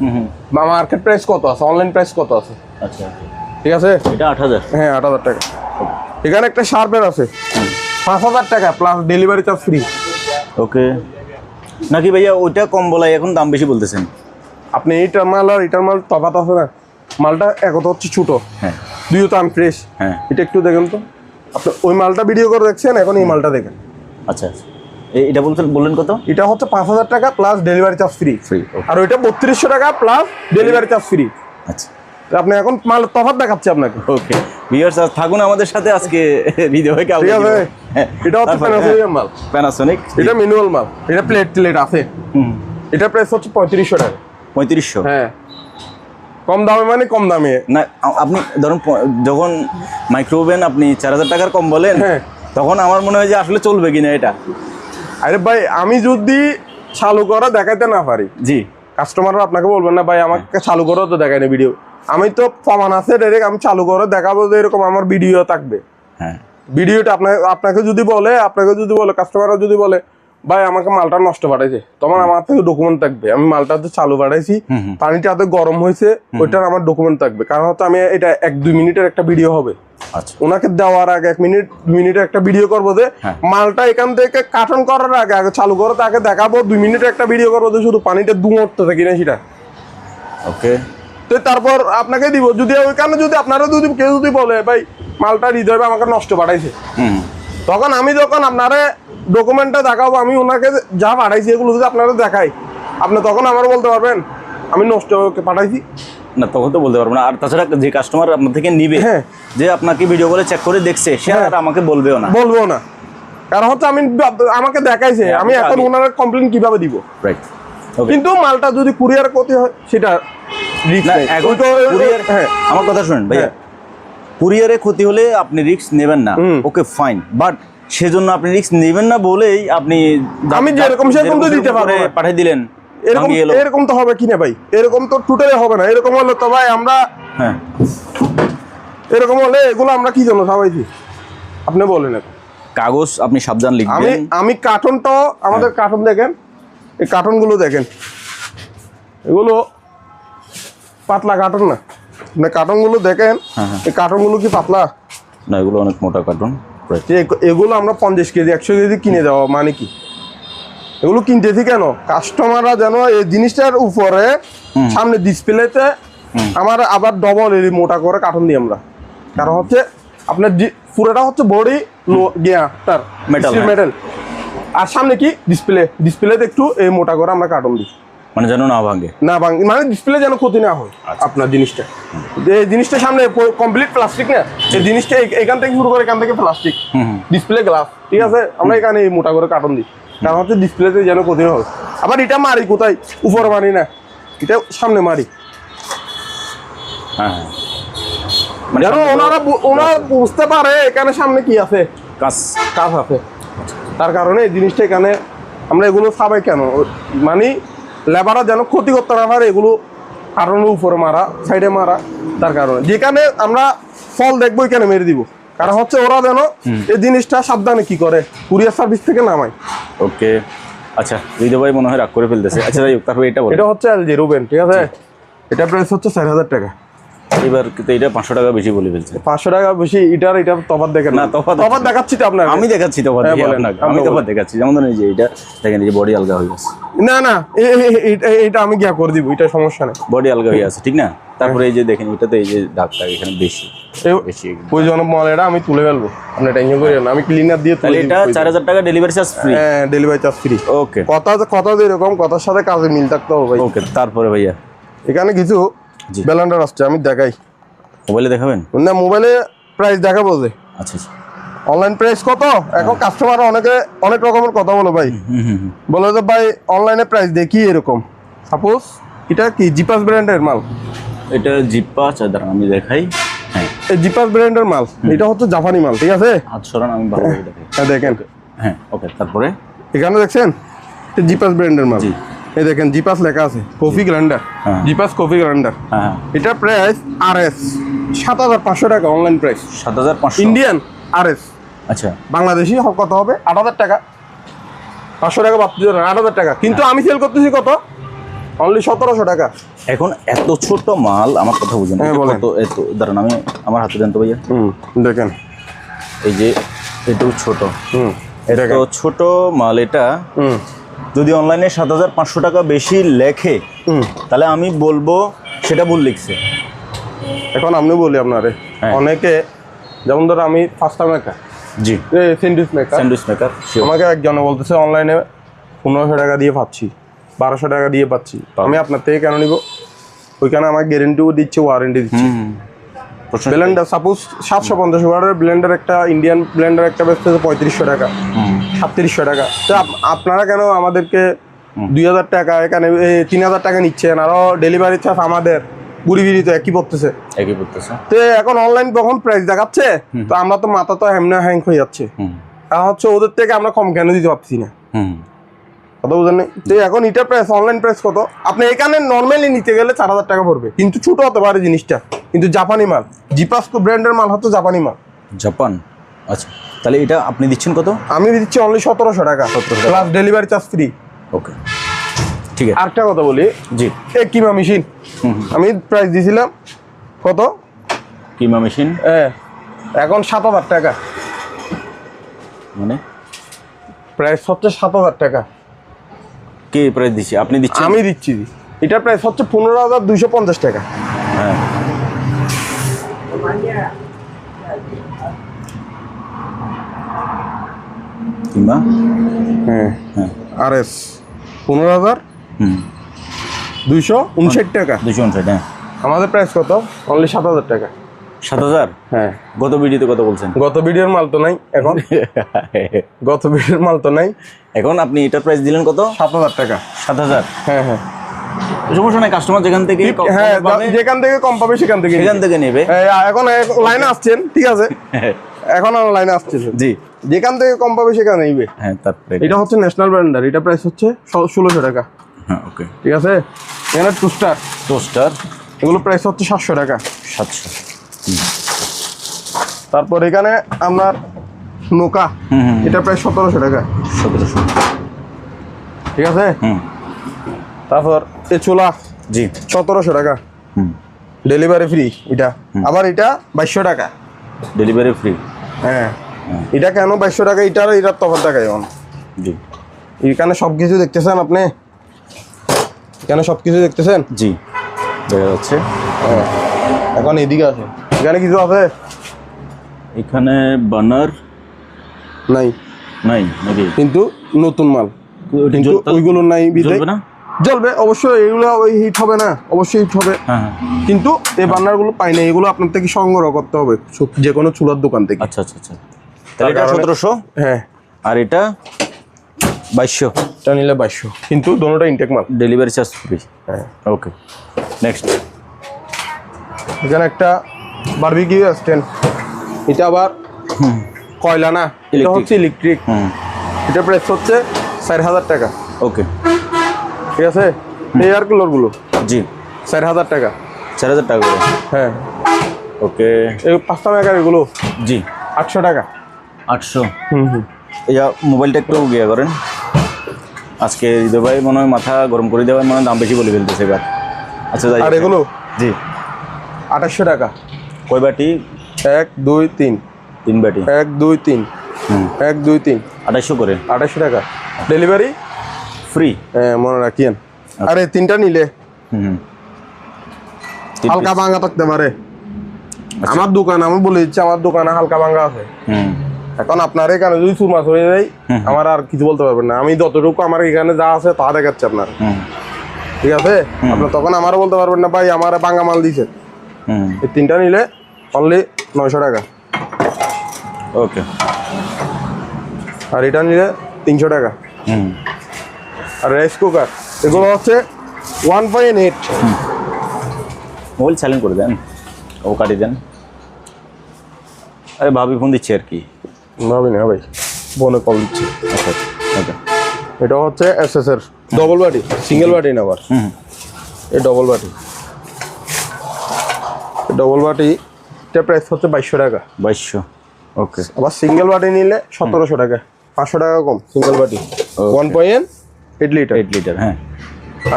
[SPEAKER 2] হুম। হুম
[SPEAKER 1] মার্কেট প্রাইস কত আছে? অনলাইন প্রাইস কত আছে?
[SPEAKER 2] আচ্ছা
[SPEAKER 1] ঠিক আছে?
[SPEAKER 2] এটা আট হাজার।
[SPEAKER 1] হ্যাঁ আট হাজার টাকা। এখানে একটা শার্পের আছে। পাঁচ হাজার টাকা plus delivery charge free
[SPEAKER 2] okay. নাকি ভাইয়া ওইটা কম বলাই এখন দাম বেশি বলতেছেন?
[SPEAKER 1] আপনি এইটার মাল আর এটার মাল তফাত আছে না? মালটা একত হচ্ছে ছোট।
[SPEAKER 2] হ্যাঁ।
[SPEAKER 1] দুইও তো আনফ্রেশ
[SPEAKER 2] হ্যাঁ।
[SPEAKER 1] এটা একটু দেখেন তো। আপনি ওই মালটা ভিডিও করে দেখছেন এখন এই মালটা দেখেন।
[SPEAKER 2] আচ্ছা আচ্ছা। এটা বলতে বললেন কত?
[SPEAKER 1] এটা হচ্ছে পাঁচ হাজার টাকা plus delivery charge free
[SPEAKER 2] free
[SPEAKER 1] আর ওইটা বত্রিশশো টাকা প্লাস ডেলিভারি চার্জ ফ্রি
[SPEAKER 2] আচ্ছা।
[SPEAKER 1] আপনি এখন মাল তফাৎ দেখাচ্ছি আপনাকে।
[SPEAKER 2] ওকে ভিউয়ার্স থাকুন আমাদের সাথে আজকে হৃদয়কে
[SPEAKER 1] ঠিক আছে। এটা হচ্ছে প্যানাসোনিক মাল।
[SPEAKER 2] প্যানাসোনিক
[SPEAKER 1] এটা ম্যানুয়াল মাল। এটা প্লেট প্লেট আছে।
[SPEAKER 2] হুম।
[SPEAKER 1] এটা প্রাইস হচ্ছে পঁয়ত্রিশশো টাকা।
[SPEAKER 2] পঁয়ত্রিশশো?
[SPEAKER 1] হ্যাঁ। কম দামে মানে কম দামে।
[SPEAKER 2] না আপনি ধরুন যখন মাইক্রোওভেন আপনি চার হাজার টাকার কম বলেন
[SPEAKER 1] হ্যাঁ।
[SPEAKER 2] তখন আমার মনে হয় যে আসলে চলবে কিনা এটা।
[SPEAKER 1] আরে ভাই আমি যদি চালু করা দেখাইতে না পারি
[SPEAKER 2] জি।
[SPEAKER 1] কাস্টমাররা আপনাকে বলবেন না ভাই আমাকে চালু করো তো দেখাই না ভিডিও আমি তো প্রমাণ আছে ডাইরেক্ট আমি চালু করে দেখাবো যে এরকম আমার ভিডিও থাকবে।
[SPEAKER 2] হ্যাঁ।
[SPEAKER 1] ভিডিওটা আপনাকে আপনাকে যদি বলে আপনাকে যদি বলে কাস্টমাররা যদি বলে ভাই আমাকে মালটা নষ্ট পাঠাইছে। তখন আমার থেকে ডকুমেন্ট থাকবে। আমি মালটা তো চালু পাঠাইছি। পানিটা এত গরম হয়েছে ওইটার আমার ডকুমেন্ট থাকবে। কারণ হচ্ছে আমি এটা এক দুই মিনিটের একটা ভিডিও হবে।
[SPEAKER 2] আচ্ছা।
[SPEAKER 1] ওনাকে দেওয়ার আগে এক মিনিট দুই মিনিটের একটা ভিডিও করব যে
[SPEAKER 2] হ্যাঁ।
[SPEAKER 1] মালটা এখান থেকে কাটন করার আগে আগে চালু করো তাকে দেখাবো দুই মিনিটের একটা ভিডিও করব যে শুধু পানিটা দুমড়তে থাকি না সেটা।
[SPEAKER 2] ওকে।
[SPEAKER 1] তো তারপর আপনাকে দিব। যদি ওইখানে যদি আপনারা যদি কেউ যদি বলে ভাই মালটা হৃদয় আমাকে নষ্ট পাঠাইছে। তখন আমি যখন আপনারে ডকুমেন্টটা দেখাবো আমি ওনাকে যা পাঠাইছি এগুলো যদি আপনারা দেখাই আপনি তখন আমার বলতে পারবেন আমি নষ্ট ওকে পাঠাইছি।
[SPEAKER 2] না তখন তো বলতে পারব না। আর তাছাড়া যে কাস্টমার আপনার থেকে নিবে
[SPEAKER 1] হ্যাঁ।
[SPEAKER 2] যে আপনাকে ভিডিও করে চেক করে দেখছে সে
[SPEAKER 1] হ্যাঁ।
[SPEAKER 2] আর আমাকে বলবেও না।
[SPEAKER 1] বলব না। কারণ হচ্ছে আমি আমাকে দেখাইছে
[SPEAKER 2] হ্যাঁ,
[SPEAKER 1] আমি এখন ওনার কমপ্লেন কীভাবে দিব?
[SPEAKER 2] রাইট
[SPEAKER 1] কিন্তু মালটা যদি কুরিয়ার ক্ষতি হয় সেটা রিস্ক
[SPEAKER 2] না এখন
[SPEAKER 1] তো
[SPEAKER 2] কুরিয়ার
[SPEAKER 1] হ্যাঁ।
[SPEAKER 2] আমার কথা শুনেন ভাইয়া। কুরিয়ারে ক্ষতি হলে আপনি রিস্ক নেবেন না। ওকে ফাইন বাট সেজন্য আপনি রিস্ক নেবেন না বলেই আপনি
[SPEAKER 1] আমি যেরকম সেরকম তো দিতে পারব
[SPEAKER 2] পাঠিয়ে দিলেন
[SPEAKER 1] এরকম এরকম তো হবে কিনা ভাই? এরকম তো টোটালি হবে না। এরকম হলে তো ভাই আমরা
[SPEAKER 2] হ্যাঁ।
[SPEAKER 1] এরকম হলে এগুলো আমরা কি জন্য খাওয়াইছি আপনি বলেন।
[SPEAKER 2] কাগজ আপনি সাবধান
[SPEAKER 1] আমি
[SPEAKER 2] লিখবেন
[SPEAKER 1] আমি কার্টনটাও আমাদের
[SPEAKER 2] হ্যাঁ।
[SPEAKER 1] কার্টন দেখেন। এই কার্টনগুলো দেখেন। এগুলো পাতলা কার্টন না। আপনি কার্টনগুলো দেখেন।
[SPEAKER 2] হ্যাঁ, হ্যাঁ।
[SPEAKER 1] এই কার্টনগুলো কি পাতলা?
[SPEAKER 2] না এগুলো অনেক মোটা কার্টুন
[SPEAKER 1] এগুলো আমরা পঞ্চাশ কেজি একশো কেজি কিনে দেওয়া মানে কি? এগুলো কিনতেছি কেন? কাস্টমাররা যেন এই জিনিসটার উপরে সামনে ডিসপ্লেতে আমার আবার ডবল এর মোটা করে কার্টন দিই আমরা। কারণ হচ্ছে আপনার পুরোটা হচ্ছে বডি গিয়া তার
[SPEAKER 2] Metal, হ্যাঁ।
[SPEAKER 1] মেটাল আর সামনে কি? ডিসপ্লে ডিসপ্লেতে একটু এই মোটা করে আমরা কার্টন দিই।
[SPEAKER 2] মানে যেন না ভাঙে।
[SPEAKER 1] না ভাঙে মানে ডিসপ্লে যেন ক্ষতি না হয়
[SPEAKER 2] আচ্ছা।
[SPEAKER 1] আপনার জিনিসটা। যে জিনিসটা সামনে কমপ্লিট প্লাস্টিক না? এই জিনিসটা এখান থেকে শুরু করে এখান থেকে প্লাস্টিক ডিসপ্লে গ্লাস ঠিক আছে? আমরা এখানে এই মোটা করে কার্টন দিই। কারণ হচ্ছে ডিসপ্লেতে যেন ক্ষতি না হয়। আবার এটা মারি কোথায়? উপর মারি না। এটা সামনে মারি।
[SPEAKER 2] হ্যাঁ হ্যাঁ। মানে
[SPEAKER 1] যেন ওনারা ওনারা বুঝতে পারে এখানে সামনে কি আছে।
[SPEAKER 2] কাজ।
[SPEAKER 1] কাজ আছে। তার কারণে এই জিনিসটা এখানে আমরা এগুলো সাবাই কেন? মানে লেবাররা যেন ক্ষতি করতে না পারে এগুলো কারণের উপরে মারা সাইডে মারা তার কারণে। যেখানে আমরা ফল দেখব এখানে মেরে দিব। কারণ হচ্ছে ওরা যেন এই জিনিসটা সাবধানে কি করে? কুরিয়ার সার্ভিস থেকে নামায়।
[SPEAKER 2] ওকে। আচ্ছা হৃদয় ভাই মনে হয় রাগ করে ফেলতেছে। আচ্ছা যাই হোক তারপরে এটা বলে।
[SPEAKER 1] এটা হচ্ছে এলজি রুবেন ঠিক আছে? এটা প্রাইস হচ্ছে চার হাজার টাকা।
[SPEAKER 2] এবার কিন্তু এটা পাঁচশো টাকা বেশি বলে ফেলছে।
[SPEAKER 1] পাঁচশো টাকা বেশি এটার এটা তফাৎ দেখেন।
[SPEAKER 2] না, তফাৎ
[SPEAKER 1] তফাৎ দেখাচ্ছি তো আপনার
[SPEAKER 2] আমি দেখাচ্ছি তো
[SPEAKER 1] হ্যাঁ,
[SPEAKER 2] আমি তো
[SPEAKER 1] বলেন।
[SPEAKER 2] দেখাচ্ছি যেমন ধরেন এই যে এটা দেখেন এই যে বডি আলগা হয়ে গেছে।
[SPEAKER 1] না না এটা- আমি গিয়া করে দিব এটা সমস্যা নেই।
[SPEAKER 2] বডি আলগা হয়ে আছে ঠিক না? তারপরে এই যে দেখেন এটাতে এই যে দাগটা এখানে বেশি বেশি
[SPEAKER 1] ওই জনক এটা আমি তুলে ফেলব। আপনি টেনশন করিয়েন না আমি ক্লিনার দিয়ে তুলে
[SPEAKER 2] এটা চার হাজার টাকা ডেলিভারি চার্জ ফ্রি
[SPEAKER 1] হ্যাঁ ডেলিভারি চার্জ ফ্রি
[SPEAKER 2] ওকে
[SPEAKER 1] কথা কথা এরকম কথার সাথে কাজে মিল থাকতে হবে ভাই।
[SPEAKER 2] ওকে তারপরে ভাইয়া।
[SPEAKER 1] এখানে কিছু। ব্যালেন্ডার আসছে আমি দেখাই।
[SPEAKER 2] মোবাইলে দেখাবেন?
[SPEAKER 1] না মোবাইলে প্রাইস দেখাবো যে।
[SPEAKER 2] আচ্ছা আচ্ছা।
[SPEAKER 1] অনলাইন প্রাইস কত? এখন কাস্টমার অনেকে অনেক রকমের কথা বলো ভাই।
[SPEAKER 2] হুম হুম হুম।
[SPEAKER 1] বলে যে ভাই অনলাইনে প্রাইস দেখি এরকম। সাপোজ এটা কি জিপাস ব্র্যান্ডের মাল?
[SPEAKER 2] এটা আচ্ছা দাঁড়ান আমি দেখাই। হ্যাঁ।
[SPEAKER 1] এই জিপাস ব্র্যান্ডের মাল। এটা হচ্ছে জাপানি মাল ঠিক আছে?
[SPEAKER 2] হাত সরান আমি ভালো করে দেখাই।
[SPEAKER 1] হ্যাঁ দেখেন।
[SPEAKER 2] হ্যাঁ ওকে তারপরে?
[SPEAKER 1] এখানে দেখছেন? এটা জিপাস ব্র্যান্ডের মাল।
[SPEAKER 2] জি।
[SPEAKER 1] এই দেখেন জিপাস লেখা আছে কফি গ্রাইন্ডার
[SPEAKER 2] হ্যাঁ।
[SPEAKER 1] জিপাস কফি গ্রাইন্ডার
[SPEAKER 2] হ্যাঁ হ্যাঁ।
[SPEAKER 1] এটা প্রাইস আর এস সাত হাজার পাঁচশো টাকা অনলাইন প্রাইস
[SPEAKER 2] সাত হাজার পাঁচশো।
[SPEAKER 1] ইন্ডিয়ান আর এস
[SPEAKER 2] আচ্ছা।
[SPEAKER 1] বাংলাদেশি কত হবে? আট হাজার টাকা। পাঁচশো টাকা বাদ দিয়ে আট হাজার টাকা। কিন্তু আমি সেল করতেছি কত? অনলি সতেরোশো টাকা।
[SPEAKER 2] এখন এত ছোট মাল আমার কথা বুঝুন।
[SPEAKER 1] হ্যাঁ,
[SPEAKER 2] এটা কত? এত দাঁড়ান আমি আমার হাতে দেন তো ভাইয়া।
[SPEAKER 1] হুম দেখেন।
[SPEAKER 2] এই যে এটাও ছোট।
[SPEAKER 1] হুম এটা
[SPEAKER 2] ছোট মাল এটা।
[SPEAKER 1] হুম।
[SPEAKER 2] যদি অনলাইনে সাত হাজার পাঁচশো টাকা বেশি লেখে তাহলে আমি বলব সেটা ভুল লিখছে।
[SPEAKER 1] এখন আপনি বলি আপনারে
[SPEAKER 2] হ্যাঁ।
[SPEAKER 1] অনেকে যেমন ধরো আমি ফার্স্ট মেকার
[SPEAKER 2] জি।
[SPEAKER 1] স্যান্ডউইচ মেকার
[SPEAKER 2] স্যান্ডউইচ মেকার
[SPEAKER 1] আমাকে একজন বলতেছে অনলাইনে পনেরোশো টাকা দিয়ে পাচ্ছি বারোশো টাকা দিয়ে পাচ্ছি। আমি আপনার থেকে কেন নিব? ওইখানে আমার গ্যারেন্টিও দিচ্ছে ওয়ারেন্টি দিচ্ছে। ব্লেন্ডার সাপোজ সাতশো পঞ্চাশ ওয়াটের ব্লেন্ডার একটা ইন্ডিয়ান ব্লেন্ডার একটা বেচতে পঁয়ত্রিশশো টাকা। সাতত্রিশশো টাকা। তো আপ- আপনারা কেন আমাদেরকে দুই হাজার টাকা এখানে তিন হাজার টাকা নিচ্ছেন? আরও ডেলিভারি চার্জ আমাদের বুড়ি বিড়ি তো একই পড়তেছে।
[SPEAKER 2] একই পড়তেছে।
[SPEAKER 1] তো এখন অনলাইন যখন প্রাইস দেখাচ্ছে? তো আমরা তো মাথা তো এমনি হ্যাং হয়ে যাচ্ছে। কারণ হচ্ছে ওদের থেকে আমরা কম কেন দিতে পারছি না? কথা বুঝেন নাই? তো এখন এটা প্রাইস অনলাইন প্রাইস কত? আপনি এখানে নর্মালি নিতে গেলে চার হাজার টাকা পড়বে। কিন্তু ছোট হতে পারে জিনিসটা। কিন্তু জাপানি মাল জিপাসকো ব্র্যান্ডের মাল হচ্ছে জাপানি মাল।
[SPEAKER 2] জাপান? আচ্ছা। তাহলে এটা আপনি দিচ্ছেন কত?
[SPEAKER 1] আমি দিচ্ছি অনলি সতেরোশো টাকা।
[SPEAKER 2] 1700 টাকা।
[SPEAKER 1] Plus delivery charge free
[SPEAKER 2] okay ঠিক আছে।
[SPEAKER 1] আরেকটা কথা বলি।
[SPEAKER 2] জি।
[SPEAKER 1] এই কিমা মেশিন আমি প্রাইস দিয়েছিলাম কত?
[SPEAKER 2] কিমা মেশিন
[SPEAKER 1] হ্যাঁ এখন সাত হাজার টাকা।
[SPEAKER 2] মানে?
[SPEAKER 1] প্রাইস হচ্ছে সাত হাজার টাকা।
[SPEAKER 2] কে প্রাইস দিচ্ছি আপনি দিচ্ছেন?
[SPEAKER 1] আমি দিচ্ছি। এটা প্রাইস হচ্ছে পনেরো হাজার দুইশো পঞ্চাশ টাকা।
[SPEAKER 2] হ্যাঁ। কিমা
[SPEAKER 1] হ্যাঁ।
[SPEAKER 2] হ্যাঁ।
[SPEAKER 1] আর এস পনেরো হাজার দুইশো উনষাট টাকা।
[SPEAKER 2] দুশো উনষাট হ্যাঁ।
[SPEAKER 1] আমাদের প্রাইস কত? অনলি সাত হাজার টাকা।
[SPEAKER 2] সাত হাজার?
[SPEAKER 1] হ্যাঁ।
[SPEAKER 2] গত ভিডিওতে কত বলছেন?
[SPEAKER 1] গত ভিডিওর মাল তো নাই এখন? গত ভিডিওর মাল তো নাই।
[SPEAKER 2] এখন আপনি এটার প্রাইস দিলেন কত?
[SPEAKER 1] সাত হাজার টাকা।
[SPEAKER 2] সাত হাজার?
[SPEAKER 1] হ্যাঁ হ্যাঁ।
[SPEAKER 2] সমস্যা নাই কাস্টমার যেখান থেকে
[SPEAKER 1] হ্যাঁ যেখান থেকে কম পাবে সেখান থেকে
[SPEAKER 2] সেখান থেকে নেবে।
[SPEAKER 1] এখন লাইনে আসছেন ঠিক আছে? এখন লাইনে আসছেন
[SPEAKER 2] জি।
[SPEAKER 1] যেখান থেকে কম পাবে সেখানে নিবে।
[SPEAKER 2] হ্যাঁ তারপরে
[SPEAKER 1] এটা হচ্ছে ন্যাশনাল ব্র্যান্ডার এটা প্রাইস হচ্ছে ষোলোশো টাকা।
[SPEAKER 2] হ্যাঁ ওকে
[SPEAKER 1] ঠিক আছে? এখানে টু স্টার
[SPEAKER 2] টোস্টার
[SPEAKER 1] এগুলো প্রাইস হচ্ছে সাতশো টাকা।
[SPEAKER 2] সাতশো।
[SPEAKER 1] তারপর এখানে আপনার নৌকা। এটা প্রায় সতেরোশো টাকা।
[SPEAKER 2] সতেরোশো।
[SPEAKER 1] ঠিক আছে?
[SPEAKER 2] হুম।
[SPEAKER 1] তারপর এ চোলা।
[SPEAKER 2] জি।
[SPEAKER 1] সতেরোশো টাকা।
[SPEAKER 2] হুম।
[SPEAKER 1] ডেলিভারি ফ্রি এটা। আবার এটা বাইশশো টাকা।
[SPEAKER 2] ডেলিভারি ফ্রি
[SPEAKER 1] হ্যাঁ। এটা কেন বাইশশো টাকা? এটার এটার তফাৎ টাকা এখন।
[SPEAKER 2] জি।
[SPEAKER 1] এখানে সব কিছু দেখতেছেন আপনি? এখানে সব কিছু দেখতেছেন?
[SPEAKER 2] জি। দেখা যাচ্ছে।
[SPEAKER 1] হ্যাঁ। এখন এদিকে আছে এখানে কিছু আছে?
[SPEAKER 2] এখানে বানার
[SPEAKER 1] নাই।
[SPEAKER 2] নাই নাকি?
[SPEAKER 1] কিন্তু নতুন মাল। কিন্তু ওইগুলো নাই বিদে।
[SPEAKER 2] না?
[SPEAKER 1] জ্বলবে অবশ্যই এগুলো ওই হিট হবে না অবশ্যই হিট হবে।
[SPEAKER 2] হ্যাঁ হ্যাঁ।
[SPEAKER 1] কিন্তু এই বান্নারগুলো পাই না এগুলো আপনার থেকে সংগ্রহ করতে হবে যে কোনো চুলার দোকান থেকে।
[SPEAKER 2] আচ্ছা আচ্ছা আচ্ছা। তাহলে এটা সতেরোশো?
[SPEAKER 1] হ্যাঁ।
[SPEAKER 2] আর এটা বাইশশো?
[SPEAKER 1] এটা নিলে বাইশশো। কিন্তু দোনোটা ইনটেক মাল।
[SPEAKER 2] ডেলিভারি চার্জ ফ্রি
[SPEAKER 1] হ্যাঁ।
[SPEAKER 2] ওকে নেক্সট
[SPEAKER 1] এখানে একটা বারবিকিউ স্ট্যান্ড এটা আবার কয়লা না? এটা হচ্ছে ইলেকট্রিক এটা প্রাইস হচ্ছে চার হাজার টাকা।
[SPEAKER 2] ওকে
[SPEAKER 1] ঠিক আছে? এই কুলারগুলো
[SPEAKER 2] জি।
[SPEAKER 1] চার হাজার টাকা।
[SPEAKER 2] চার হাজার টাকা করে?
[SPEAKER 1] হ্যাঁ।
[SPEAKER 2] ওকে।
[SPEAKER 1] এই পাঁচটা মেগার এগুলো
[SPEAKER 2] জি।
[SPEAKER 1] আটশো টাকা।
[SPEAKER 2] আটশো।
[SPEAKER 1] হুম হুম।
[SPEAKER 2] মোবাইলটা একটু গিয়ে করেন। আজকে হৃদয় ভাই মনে হয় মাথা গরম করে দেওয়ার মনে হয় দাম বেশি বলে ফেলতেছে এবার। আচ্ছা যাই
[SPEAKER 1] আর এগুলো?
[SPEAKER 2] জি।
[SPEAKER 1] আঠাশশো টাকা।
[SPEAKER 2] কয় বাটি?
[SPEAKER 1] এক দুই তিন।
[SPEAKER 2] তিন বাটি।
[SPEAKER 1] এক দুই তিন।
[SPEAKER 2] হুম।
[SPEAKER 1] এক দুই তিন।
[SPEAKER 2] আড়াইশো করে?
[SPEAKER 1] আঠাশশো টাকা। ডেলিভারি
[SPEAKER 2] ফ্রি
[SPEAKER 1] হ্যাঁ মনে রাখিয়েন। আরে তিনটা নিলে। হালকা। ভাঙা থাকতে পারে। আমার দোকান আমি বলে দিচ্ছি আমার দোকানে হালকা ভাঙা আছে।
[SPEAKER 2] হুম।
[SPEAKER 1] এখন আপনার এখানে যদি চুর মাছ হয়ে যায় আমার আর কিছু বলতে পারবেন না। আমি যতটুকু আমার এখানে যা আছে তা দেখাচ্ছি আপনার। ঠিক আছে? আপনার তখন আমারও বলতে পারবেন না ভাই আমার ভাঙা মাল
[SPEAKER 2] হুম।
[SPEAKER 1] এই তিনটা নিলে অনলি নয়শো টাকা।
[SPEAKER 2] ওকে।
[SPEAKER 1] আর এটা নিলে তিনশো টাকা।
[SPEAKER 2] হুম।
[SPEAKER 1] আর রাইস কুকার এগুলো হচ্ছে one point eight
[SPEAKER 2] mobile silent করে দেন ও কাটিয়ে দেন। আরে ভাবি ফোন দিচ্ছে আর কি।
[SPEAKER 1] ভাবি না ভাই বোনে কল দিচ্ছি।
[SPEAKER 2] আচ্ছা ওকে
[SPEAKER 1] এটা হচ্ছে এস এস এর ডবল বাটি সিঙ্গেল বাটি না আবার?
[SPEAKER 2] হুম
[SPEAKER 1] এই ডবল বাটি ডবল বাটি এটা প্রাইস হচ্ছে বাইশশো টাকা।
[SPEAKER 2] বাইশশো ওকে
[SPEAKER 1] আবার সিঙ্গেল বাটি নিলে সতেরোশো টাকা পাঁচশো টাকা কম সিঙ্গেল বাটি one point eight litre
[SPEAKER 2] eight litre হ্যাঁ।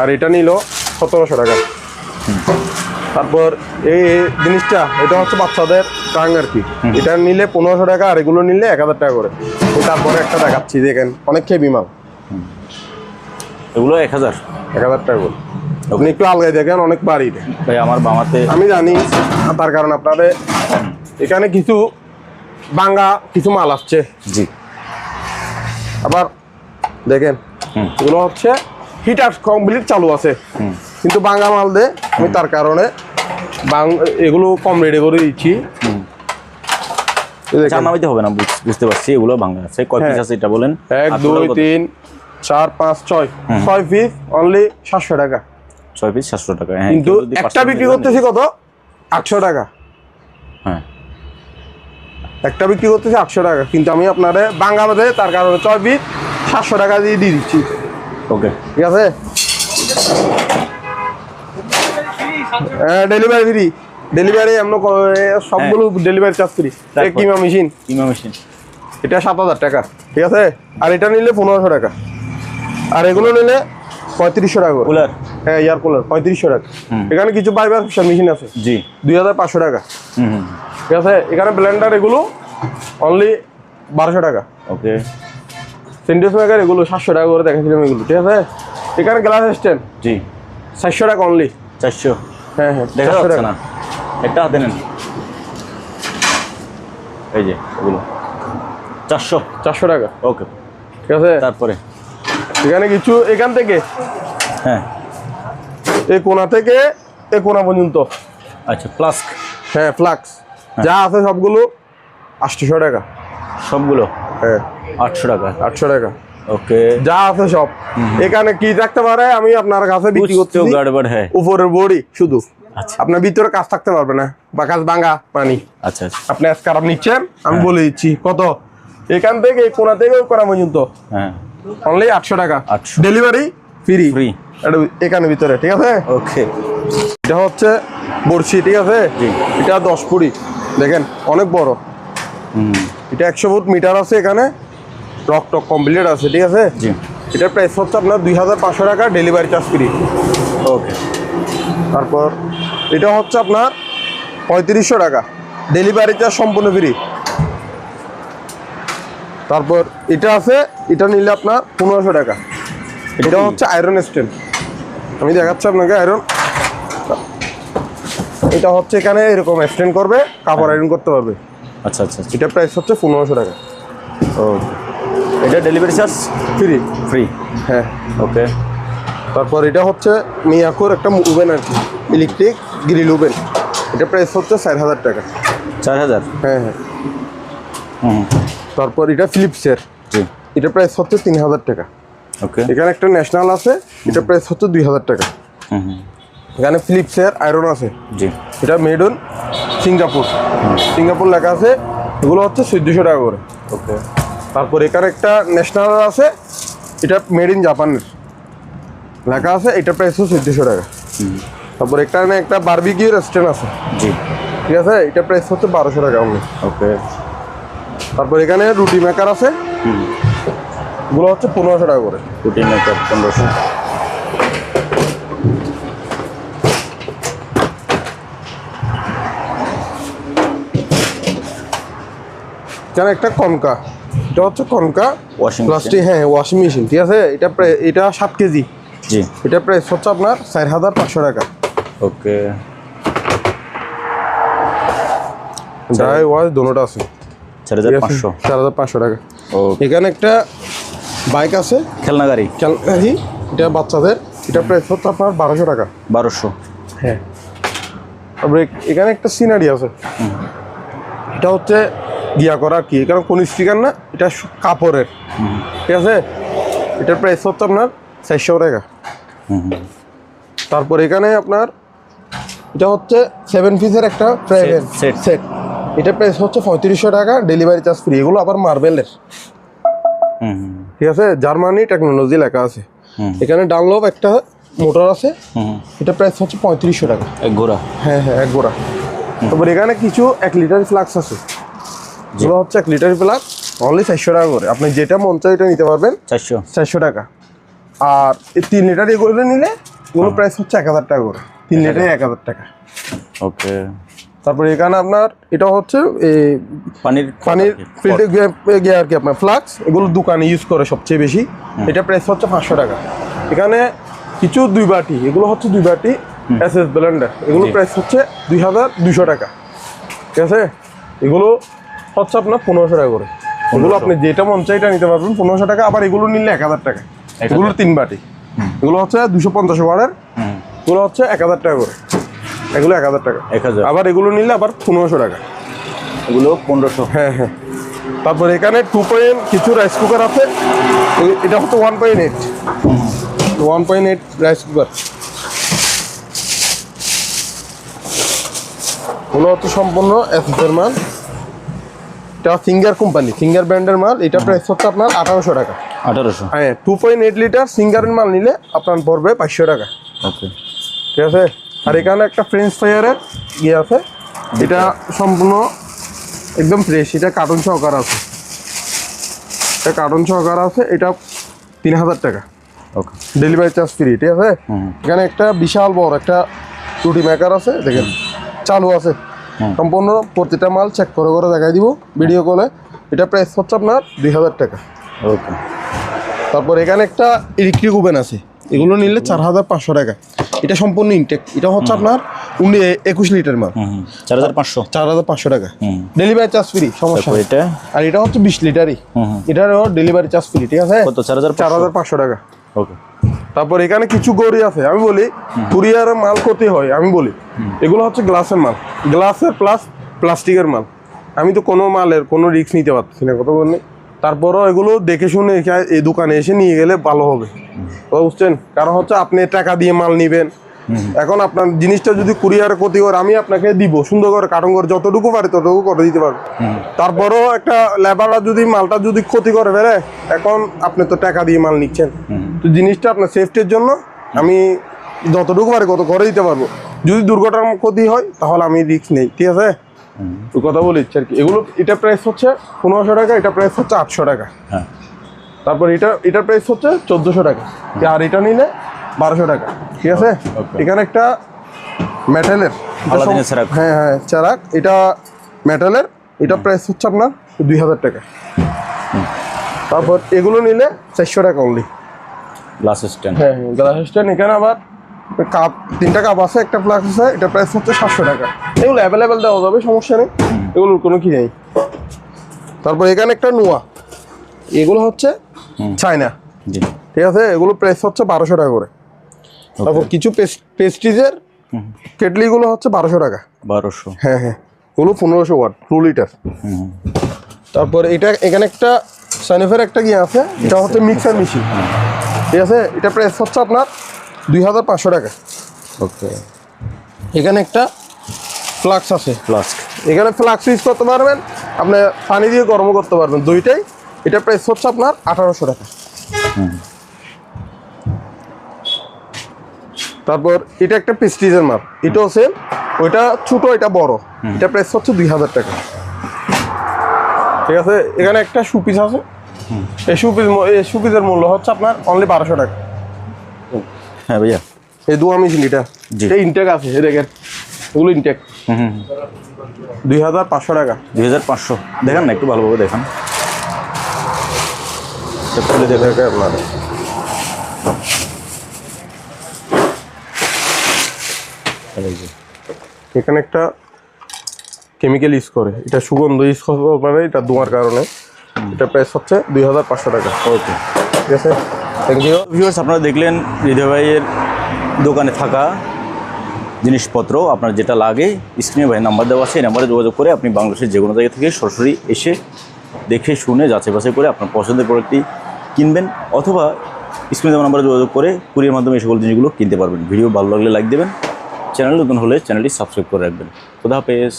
[SPEAKER 1] আর এটা নিল সতেরোশো টাকা। তারপর এই জিনিসটা এটা হচ্ছে বাচ্চাদের টাং আর কি। এটা নিলে পনেরোশো টাকা আর এগুলো নিলে এক হাজার টাকা করে। তারপরে একটা দেখাচ্ছি দেখেন অনেক খেয়ে মাল।
[SPEAKER 2] এগুলো এক হাজার?
[SPEAKER 1] এক হাজার টাকা করে। আপনি একটু আলগাই দেখেন অনেক বাড়ি
[SPEAKER 2] ভাই আমার বামাতে
[SPEAKER 1] আমি জানি তার কারণ আপনাদের। এখানে কিছু বাঙ্গা কিছু মাল আসছে।
[SPEAKER 2] জি।
[SPEAKER 1] আবার দেখেন। এগুলো হচ্ছে হিটার কমপ্লিট চালু আছে। কিন্তু বাঙ্গা মাল দে আমি তার কারণে এগুলো কম রেডি করে দিচ্ছি।
[SPEAKER 2] হুম। চার হবে না বুঝতে পারছি এগুলো বাংলা আছে। কয় পিস
[SPEAKER 1] হ্যাঁ।
[SPEAKER 2] আছে এটা বলেন?
[SPEAKER 1] এক দুই তিন চার পাঁচ ছয়। ছয় পিস অনলি সাতশো টাকা।
[SPEAKER 2] ছয় পিস সাতশো টাকা হ্যাঁ
[SPEAKER 1] কিন্তু একটা বিক্রি করতেছি কত? আটশো টাকা।
[SPEAKER 2] হ্যাঁ।
[SPEAKER 1] একটা বিক্রি করতেছি আটশো টাকা। কিন্তু আমি আপনারে বাঙ্গা বাদে তার কারণে ছয় পিস সাতশো টাকা দিয়ে দিয়ে দিচ্ছি।
[SPEAKER 2] ওকে
[SPEAKER 1] ঠিক আছে? ডেলিভারি ফ্রি ডেলিভারি এমন সবগুলো delivery charge free? Keema machine
[SPEAKER 2] keema machine
[SPEAKER 1] এটা সাত হাজার টাকা ঠিক আছে? আর এটা নিলে পনেরোশো টাকা। আর এগুলো নিলে পঁয়ত্রিশশো টাকা।
[SPEAKER 2] কুলার
[SPEAKER 1] হ্যাঁ এয়ার কুলার পঁয়ত্রিশশো টাকা। এখানে কিছু বাইবার মেশিন আছে।
[SPEAKER 2] জি।
[SPEAKER 1] দুই হাজার পাঁচশো টাকা। ঠিক আছে? এখানে ব্লেন্ডার এগুলো অনলি বারোশো টাকা।
[SPEAKER 2] ওকে
[SPEAKER 1] সেন্টেন্স মেকার এগুলো সাতশো টাকা করে দেখেছিলাম এগুলো ঠিক আছে? এখানে গ্লাস স্ট্যান্ড
[SPEAKER 2] জি।
[SPEAKER 1] চারশো টাকা অনলি
[SPEAKER 2] চারশো।
[SPEAKER 1] হ্যাঁ হ্যাঁ
[SPEAKER 2] দেখা যাচ্ছে না। একটা হাতে নেন। এই যে এগুলো। চারশো।
[SPEAKER 1] চারশো টাকা।
[SPEAKER 2] ওকে।
[SPEAKER 1] ঠিক আছে?
[SPEAKER 2] তারপরে?
[SPEAKER 1] এখানে কিছু এখান থেকে?
[SPEAKER 2] হ্যাঁ।
[SPEAKER 1] এই কোনা থেকে এই কোনা পর্যন্ত।
[SPEAKER 2] আচ্ছা ফ্লাস্ক
[SPEAKER 1] হ্যাঁ ফ্লাক্স যা আছে সবগুলো আটশোশো টাকা।
[SPEAKER 2] সবগুলো?
[SPEAKER 1] হ্যাঁ।
[SPEAKER 2] আটশো টাকা।
[SPEAKER 1] আটশো টাকা।
[SPEAKER 2] ওকে।
[SPEAKER 1] যা আছে সব। এখানে কি রাখতে পারে? আমি আপনার কাছে বিক্রি করতে
[SPEAKER 2] হ্যাঁ।
[SPEAKER 1] উপরের বড়ি শুধু।
[SPEAKER 2] আচ্ছা।
[SPEAKER 1] আপনার ভিতরে কাজ থাকতে পারবে না। বা কাজ ভাঙা পানি।
[SPEAKER 2] আচ্ছা, আচ্ছা।
[SPEAKER 1] আপনি আজকে আপনি নিচ্ছেন? আমি
[SPEAKER 2] হ্যাঁ।
[SPEAKER 1] বলে দিচ্ছি। কত? এখান থেকে কোনা থেকে করা কোনা পর্যন্ত।
[SPEAKER 2] হ্যাঁ।
[SPEAKER 1] অনলি আটশো টাকা। ডেলিভারি ফ্রি
[SPEAKER 2] ফ্রি এটা
[SPEAKER 1] এখানে ভিতরে ঠিক আছে?
[SPEAKER 2] ওকে।
[SPEAKER 1] এটা হচ্ছে বড়শি ঠিক আছে? এটা দশ পুরি দেখেন অনেক বড়।
[SPEAKER 2] হুম।
[SPEAKER 1] এটা একশো ফুট মিটার আছে এখানে। রক টক কমপ্লিট আছে ঠিক আছে?
[SPEAKER 2] জি।
[SPEAKER 1] এটার প্রাইস হচ্ছে আপনার দুই হাজার পাঁচশো টাকা ডেলিভারি চার্জ ফ্রি
[SPEAKER 2] ওকে
[SPEAKER 1] তারপর এটা হচ্ছে আপনার পঁয়ত্রিশশো টাকা। ডেলিভারি চার্জ সম্পূর্ণ ফ্রি তারপর এটা আছে এটা নিলে আপনার পনেরোশো টাকা। এটা হচ্ছে আয়রন স্ট্যান্ড আমি দেখাচ্ছি আপনাকে আয়রন এটা হচ্ছে এখানে এরকম স্ট্যান্ড করবে কাপড় আয়রন করতে পারবে।
[SPEAKER 2] আচ্ছা আচ্ছা আচ্ছা।
[SPEAKER 1] এটা প্রাইস হচ্ছে পনেরোশো টাকা।
[SPEAKER 2] ও এটা ডেলিভারি চার্জ
[SPEAKER 1] ফ্রি
[SPEAKER 2] ফ্রি
[SPEAKER 1] হ্যাঁ।
[SPEAKER 2] ওকে
[SPEAKER 1] তারপর এটা হচ্ছে মিয়াকোর একটা ওভেন আর কি ইলেকট্রিক গ্রিল ওভেন এটা প্রাইস হচ্ছে চার হাজার টাকা।
[SPEAKER 2] চার হাজার?
[SPEAKER 1] হ্যাঁ হ্যাঁ।
[SPEAKER 2] হুম।
[SPEAKER 1] তারপর এটা ফিলিপসের
[SPEAKER 2] জি।
[SPEAKER 1] এটা প্রাইস হচ্ছে তিন হাজার টাকা।
[SPEAKER 2] ওকে
[SPEAKER 1] এখানে একটা ন্যাশনাল আছে এটা প্রাইস হচ্ছে দুই হাজার টাকা।
[SPEAKER 2] হুম হুম।
[SPEAKER 1] এখানে ফিলিপসের আয়রন আছে।
[SPEAKER 2] জি।
[SPEAKER 1] এটা মেড অন সিঙ্গাপুর সিঙ্গাপুর লেখা আছে এগুলো হচ্ছে চোদ্দোশো টাকা করে।
[SPEAKER 2] ওকে
[SPEAKER 1] তারপর এখানে একটা ন্যাশনাল আছে এটা মেড ইন জাপানের লেখা আছে এটা প্রাইস হচ্ছে চোদ্দোশো টাকা। তারপর এখানে একটা বার্বিকিউ রেস্টুরেন্ট আছে।
[SPEAKER 2] জি।
[SPEAKER 1] ঠিক আছে? এটা প্রাইস হচ্ছে বারোশো টাকা অনলি
[SPEAKER 2] ওকে।
[SPEAKER 1] তারপর এখানে রুটি মেকার আছে। এগুলো হচ্ছে পনেরোশো টাকা করে।
[SPEAKER 2] রুটি মেকার পনেরোশো।
[SPEAKER 1] এখানে একটা কনকা। এটা হচ্ছে কনকা
[SPEAKER 2] Washing
[SPEAKER 1] প্লাস্টিক হ্যাঁ ওয়াশিং মেশিন ঠিক আছে? এটা প্রায়- এটা সাত কেজি।
[SPEAKER 2] জি।
[SPEAKER 1] এটা প্রাইস হচ্ছে আপনার চার হাজার পাঁচশো টাকা।
[SPEAKER 2] ওকে।
[SPEAKER 1] ড্রাই ওয়াশ দোনোটা আছে।
[SPEAKER 2] চার হাজার পাঁচশো।
[SPEAKER 1] চার হাজার পাঁচশো টাকা। এখানে একটা বাইক আছে।
[SPEAKER 2] খেলনা গাড়ি।
[SPEAKER 1] ক্যালকাহি এটা বাচ্চাদের। এটা প্রাইস হচ্ছে আপনার বারোশো টাকা।
[SPEAKER 2] বারোশো।
[SPEAKER 1] হ্যাঁ। তারপরে এখানে একটা সিনারি আছে। এটা হচ্ছে গিয়া করা কি? কারণ কোন স্টিকার না এটা কাপড়ের। ঠিক আছে? এটার প্রাইস হচ্ছে আপনার চারশো টাকা। তারপর এখানে আপনার এটা হচ্ছে সেভেন পিসের একটা প্রাইভেট
[SPEAKER 2] set.
[SPEAKER 1] সেট এটা প্রাইস হচ্ছে পঁয়ত্রিশশো টাকা ডেলিভারি চার্জ ফ্রি এগুলো আবার মার্বেলের। ঠিক আছে? জার্মানি টেকনোলজি লেখা আছে। এখানে ডানলভ একটা মোটর আছে।
[SPEAKER 2] হুম
[SPEAKER 1] এটা প্রাইস হচ্ছে পঁয়ত্রিশশো টাকা।
[SPEAKER 2] এক ঘোড়া
[SPEAKER 1] হ্যাঁ হ্যাঁ এক গোড়া। তারপর এখানে কিছু এক লিটার ফ্লাক্স আছে। যেগুলো হচ্ছে এক লিটার ফ্লাক্স অনলি চারশো টাকা করে। আপনি যেটা মন চায় এটা নিতে পারবেন।
[SPEAKER 2] চারশো।
[SPEAKER 1] চারশো টাকা। আর এই তিন লিটার এগুলো নিলে এগুলো প্রাইস হচ্ছে এক হাজার টাকা করে। তিন লিটারে এক হাজার টাকা।
[SPEAKER 2] ওকে।
[SPEAKER 1] তারপরে এখানে আপনার এটা হচ্ছে এই
[SPEAKER 2] পানির
[SPEAKER 1] পানির ফিল্টার গিয়ে আর কি আপনার ফ্লাক্স এগুলো দোকানে ইউজ করে সবচেয়ে বেশি। এটা প্রাইস হচ্ছে পাঁচশো টাকা। এখানে কিছু দুই বাটি এগুলো হচ্ছে দুই বাটি এস এস ব্লেন্ডার এগুলো প্রাইস হচ্ছে দুই হাজার দুশো টাকা। ঠিক আছে? এগুলো হচ্ছে আপনার পনেরোশো টাকা করে। এগুলো আপনি যেটা মন চাই এটা নিতে পারবেন। পনেরোশো টাকা আবার এগুলো নিলে এক হাজার টাকা। এগুলো তিন বাটি। এগুলো হচ্ছে দুশো পঞ্চাশ ওয়ার্ডের এগুলো হচ্ছে এক হাজার টাকা করে। এগুলো এক হাজার টাকা।
[SPEAKER 2] এক হাজার।
[SPEAKER 1] আবার এগুলো নিলে আবার পনেরোশো টাকা।
[SPEAKER 2] এগুলো পনেরোশো।
[SPEAKER 1] হ্যাঁ হ্যাঁ। তারপর এখানে টু পয়েন্ট কিছু রাইস কুকার আছে। এটা হচ্ছে one point eight one point eight rice cooker ওগুলো হচ্ছে সম্পূর্ণ এসএসের মাল এটা সিঙ্গার কোম্পানি সিঙ্গার ব্র্যান্ডের মাল এটা প্রাইস হচ্ছে আপনার আঠারোশো টাকা।
[SPEAKER 2] আঠারোশো।
[SPEAKER 1] হ্যাঁ টু পয়েন্ট এইট লিটার সিঙ্গারের মাল নিলে আপনার পড়বে পাঁচশো টাকা।
[SPEAKER 2] ওকে।
[SPEAKER 1] ঠিক আছে? আর এখানে একটা ফ্রেঞ্চ ফ্রাইয়ারের ইয়ে আছে। এটা সম্পূর্ণ একদম ফ্রেশ এটা কার্টুন সহকার আছে। এটা কার্টুন সহকার আছে এটা তিন হাজার টাকা।
[SPEAKER 2] ওকে।
[SPEAKER 1] ডেলিভারি চার্জ ফ্রি ঠিক আছে। এখানে একটা বিশাল বড় একটা রুটি মেকার আছে দেখেন। চালু আছে। সম্পূর্ণ প্রতিটা মাল চেক করে করে দেখাই দিব। ভিডিও কলে এটা প্রাইস হচ্ছে আপনার দুই হাজার টাকা।
[SPEAKER 2] ওকে
[SPEAKER 1] তারপর এখানে একটা ইলেকট্রিক ওভেন আছে। এগুলো নিলে চার হাজার পাঁচশো টাকা। এটা সম্পূর্ণ ইনটেক এটা হচ্ছে আপনার উনি একুশ লিটার মাল।
[SPEAKER 2] চার হাজার পাঁচশো।
[SPEAKER 1] চার হাজার পাঁচশো টাকা। ডেলিভারি চার্জ ফ্রি সমস্যা
[SPEAKER 2] এটা?
[SPEAKER 1] আর এটা হচ্ছে বিশ লিটারই এটারও ডেলিভারি চার্জ ফ্রি ঠিক আছে?
[SPEAKER 2] চার হাজার
[SPEAKER 1] চার হাজার পাঁচশো টাকা।
[SPEAKER 2] ওকে
[SPEAKER 1] তারপর এখানে কিছু গড়ি আছে আমি বলি কুরিয়ারের মাল ক্ষতি হয় আমি বলি। এগুলো হচ্ছে গ্লাসের মাল গ্লাসের প্লাস প্লাস্টিকের মাল। আমি তো কোনো মালের কোনো রিস্ক নিতে পারছি না কথা বলি তারপরও এগুলো দেখে শুনে এই দোকানে এসে নিয়ে গেলে ভালো হবে। বুঝছেন? কারণ হচ্ছে আপনি টাকা দিয়ে মাল নিবেন। এখন আপনার জিনিসটা যদি কুরিয়ারে ক্ষতি করে আমি আপনাকে দিব সুন্দর করে কাটন করে যতটুকু পারে ততটুকু করে দিতে পারব। তারপরও একটা লেবাররা যদি মালটা যদি ক্ষতি করে ফেলে এখন আপনি তো টাকা দিয়ে মাল নিচ্ছেন। তো জিনিসটা আপনার সেফটির জন্য আমি যতটুকু পারি কত করে দিতে পারব। যদি দুর্ঘটনার ক্ষতি হয় তাহলে আমি রিস্ক নেই ঠিক আছে? ওই কথা বলে ইচ্ছে আর কি। এগুলো এটা প্রাইস হচ্ছে পনেরোশো টাকা এটা প্রাইস হচ্ছে আটশো টাকা।
[SPEAKER 2] হ্যাঁ।
[SPEAKER 1] তারপর এটা এটার প্রাইস হচ্ছে চোদ্দোশো টাকা। আর এটা নিলে বারোশো টাকা ঠিক আছে? এখানে একটা মেটালের। হ্যাঁ হ্যাঁ চারাক এটা মেটালের এটা প্রাইস হচ্ছে আপনার দুই হাজার টাকা। তারপর এগুলো নিলে চারশো টাকা অনলি
[SPEAKER 2] গ্লাস স্ট্যান্ড
[SPEAKER 1] হ্যাঁ গ্লাস স্ট্যান্ড এখানে আবার কাপ তিনটা কাপ আছে একটা আছে এটা প্রাইস হচ্ছে সাতশো টাকা। এগুলো অ্যাভেলেবেল দেওয়া যাবে সমস্যা নেই। এগুলোর কোনো কি নেই। তারপর এখানে একটা নোয়া। এগুলো হচ্ছে চায়না। ঠিক আছে? এগুলো প্রাইস হচ্ছে বারোশো টাকা করে। তারপর কিছু কেটলিগুলো হচ্ছে বারোশো টাকা।
[SPEAKER 2] বারোশো।
[SPEAKER 1] হ্যাঁ হ্যাঁ। এগুলো পনেরোশো ওয়াট টু লিটার তারপর এটা এখানে একটা একটা গিয়ে আছে? এটা হচ্ছে মিক্সার মেশিন ঠিক আছে? এটা প্রাইস হচ্ছে আপনার দুই হাজার পাঁচশো টাকা।
[SPEAKER 2] ওকে
[SPEAKER 1] এখানে একটা ফ্লাক্স আছে।
[SPEAKER 2] ফ্লাস্ক
[SPEAKER 1] এখানে ফ্লাক্স ইউজ করতে পারবেন আপনি পানি দিয়ে গরম করতে পারবেন দুইটাই। এটা প্রাইস হচ্ছে আপনার আঠারোশো টাকা। তারপর এটা একটা পেস্টিজের মাপ এটাও সেম ওইটা ছোট এটা বড়। এটা প্রাইস হচ্ছে দুই হাজার টাকা। ঠিক আছে? এখানে একটা শুপিস আছে। এই এই মূল্য হচ্ছে আপনার অনলি বারোশো টাকা।
[SPEAKER 2] হ্যাঁ ভাইয়া।
[SPEAKER 1] এই দোয়া এটা। ইনটেক আছে এগুলো ইনটেক দুই হাজার পাঁচশো টাকা।
[SPEAKER 2] দুই হাজার পাঁচশো। দেখান না একটু ভালোভাবে দেখান। এটা খুলে
[SPEAKER 1] দেখে আপনার। এখানে একটা কেমিক্যাল ইউজ করে। এটা সুগন্ধ ইউজ করতে পারে এটা ধোঁয়ার কারণে। এটা প্রাইস হচ্ছে দুই হাজার পাঁচশো টাকা।
[SPEAKER 2] ওকে
[SPEAKER 1] ঠিক আছে? থ্যাংক ইউ
[SPEAKER 2] ভিউয়ার্স আপনারা দেখলেন হৃদয় ভাইয়ের দোকানে থাকা জিনিসপত্র। আপনার যেটা লাগে স্ক্রিনে ভাই নাম্বার দেওয়া আছে এই নাম্বারে যোগাযোগ করে আপনি বাংলাদেশের যে কোনো জায়গা থেকে সরাসরি এসে দেখে শুনে যাচাই বাছাই করে আপনার পছন্দের প্রোডাক্টটি কিনবেন অথবা স্ক্রিনে দেওয়া নাম্বারে যোগাযোগ করে কুরিয়ার মাধ্যমে এই সকল জিনিসগুলো কিনতে পারবেন। ভিডিও ভালো লাগলে লাইক দেবেন। চ্যানেল নতুন হলে চ্যানেলটি সাবস্ক্রাইব করে রাখবেন। খুদা হাফেজ।